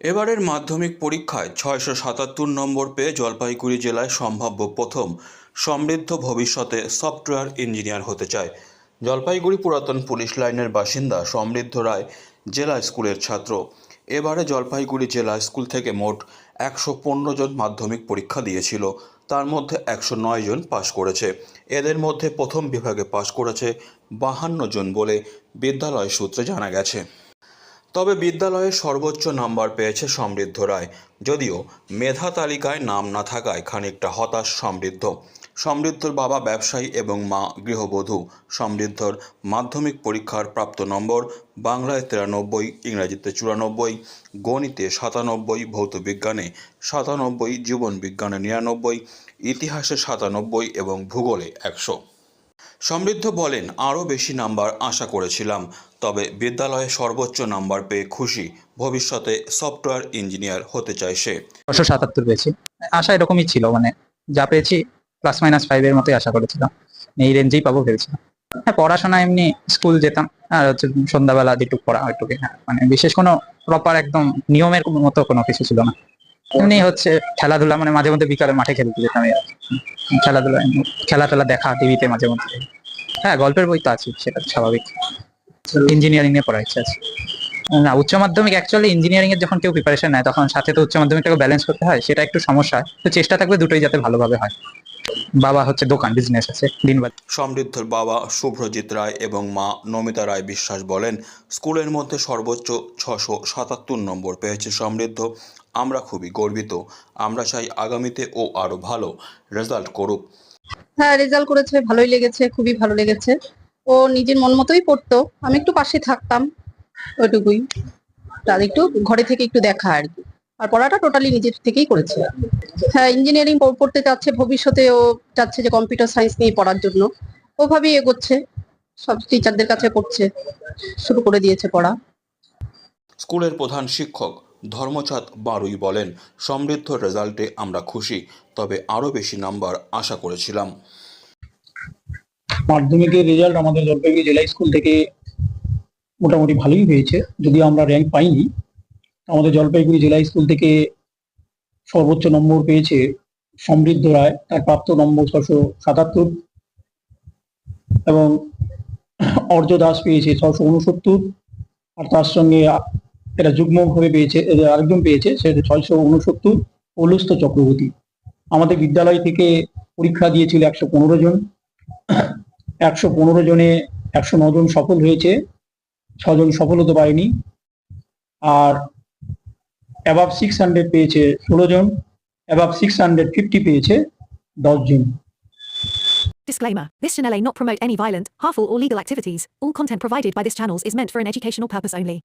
এবারের মাধ্যমিক পরীক্ষায় ছয়শো সাতাত্তর নম্বর পেয়ে জলপাইগুড়ি জেলায় সম্ভাব্য প্রথম সমৃদ্ধ ভবিষ্যতে সফটওয়্যার ইঞ্জিনিয়ার হতে চায়। জলপাইগুড়ি পুরাতন পুলিশ লাইনের বাসিন্দা সমৃদ্ধ রায় জেলা স্কুলের ছাত্র। এবারে জলপাইগুড়ি জেলা স্কুল থেকে মোট একশো পনেরো জন মাধ্যমিক পরীক্ষা দিয়েছিল। তার মধ্যে একশো নয় জন পাশ করেছে। এদের মধ্যে প্রথম বিভাগে পাশ করেছে বাহান্ন জন বলে বিদ্যালয় সূত্রে জানা গেছে। তবে বিদ্যালয়ে সর্বোচ্চ নাম্বার পেয়েছে সমৃদ্ধ রায়। যদিও মেধা তালিকায় নাম না থাকায় খানিকটা হতাশ সমৃদ্ধ। সমৃদ্ধর বাবা ব্যবসায়ী এবং মা গৃহবধূ। সমৃদ্ধর মাধ্যমিক পরীক্ষার প্রাপ্ত নম্বর বাংলায় তিরানব্বই, ইংরাজিতে চুরানব্বই, গণিতে সাতানব্বই ভৌতবিজ্ঞানে সাতানব্বই জীবনবিজ্ঞানে নিরানব্বই, ইতিহাসে সাতানব্বই এবং ভূগোলে একশো। সমৃদ্ধ বলেন, আরও বেশি নাম্বার আশা করেছিলাম। তবে বিদ্যালয়ে সর্বোচ্চ নাম্বার পেয়ে খুশি। ভবিষ্যতে সফটওয়্যার ইঞ্জিনিয়ার হতে চায় সে। ছশো সাতাত্তর পেয়েছি। আশা এরকমই ছিল মানে যা পেয়েছি প্লাস মাইনাস ফাইভের মতোই আশা করেছিলাম। এই রেঞ্জেই পাবো ভেবেছিলাম। হ্যাঁ পড়াশোনা এমনি স্কুল যেতাম, আর হচ্ছে সন্ধ্যাবেলা যেটুকু পড়া ওইটুকু হ্যাঁ মানে বিশেষ কোনো প্রপার একদম নিয়মের মতো কোনো কিছু ছিল না। এমনি হচ্ছে খেলাধুলা মানে মাঝে মধ্যে বিকালে মাঠে খেলতে যেতাম খেলাধুলা খেলা টেলা দেখা টিভিতে মাঝে মধ্যে। হ্যাঁ গল্পের বই তো আছে সেটা স্বাভাবিক। ইঞ্জিনিয়ারিং নিয়ে পড়ার ইচ্ছা আছে। না, উচ্চ মাধ্যমিক অ্যাকচুয়ালি ইঞ্জিনিয়ারিং এর যখন কেউ প্রিপারেশন নেয়, তখন সাথে তো উচ্চ মাধ্যমিকটাকে ব্যালেন্স করতে হয়, সেটা একটু সমস্যা। তো চেষ্টা থাকবে দুটোই যাতে ভালোভাবে হয়। বাবা হচ্ছে দোকান বিজনেস আছে দিনবাদ সমৃদ্ধর বাবা শুভ্রজিৎ রায় এবং মা নমিতা রায় বিশ্বাস বলেন স্কুলের মধ্যে সর্বোচ্চ ছশো সাতাত্তর নম্বর পেয়েছে সমৃদ্ধ। আমরা খুবই গর্বিত। আমরা চাই আগামীতে ও আরও ভালো রেজাল্ট করুক। হ্যাঁ রেজাল্ট করেছে ভালোই লেগেছে খুবই ভালো লেগেছে। ও নিজের মন মতোই পড়তো। আমি একটু পাশে থাকতাম ওইটুকুই। তার একটু ঘরে থেকে একটু দেখা আর কি। আর পড়াটা টোটালি নিজের থেকেই করেছে। হ্যাঁ ইঞ্জিনিয়ারিং পড়তে চাচ্ছে ভবিষ্যতে ও চাচ্ছে যে কম্পিউটার সায়েন্স নিয়ে পড়ার জন্য। ওভাবেই এগোচ্ছে সব টিচারদের কাছে পড়ছে শুরু করে দিয়েছে পড়া। স্কুলের প্রধান শিক্ষক ধর্মচাঁদ বারুই বলেন সমৃদ্ধ রেজাল্টে আমরা খুশি তবে আরও বেশি নাম্বার আশা করেছিলাম। মাধ্যমিকের রেজাল্ট আমাদের জলপাইগুড়ি জেলা স্কুল থেকে মোটামুটি ভালোই হয়েছে যদিও আমরা র্যাঙ্ক পাইনি। আমাদের জলপাইগুড়ি জেলা স্কুল থেকে সর্বোচ্চ নম্বর পেয়েছে সমৃদ্ধ রায়, তার প্রাপ্ত নম্বর ছশো সাতাত্তর। এবং অর্য দাস পেয়েছে ছশো উনসত্তর। আর তার সঙ্গে এটা যুগ্মভাবে পেয়েছে আরেকজন পেয়েছে সেটা ছয়শো উনসত্তর পৌলস্ত চক্রবর্তী। আমাদের বিদ্যালয় থেকে পরীক্ষা দিয়েছিল একশো পনেরো জন। একশো পনেরো জনে একশো জন সফল হয়েছে, ছজন সফল হতে পারেনি আর অ্যাবাভ সিক্স হান্ড্রেড পেয়েছে ষোলো জন অ্যাবাভ সিক্স হান্ড্রেড ফিফটি পেয়েছে দশ জন Disclaimer This channel may not promote any violent, harmful, or legal activities. All content provided by this channel is meant for an educational purpose only.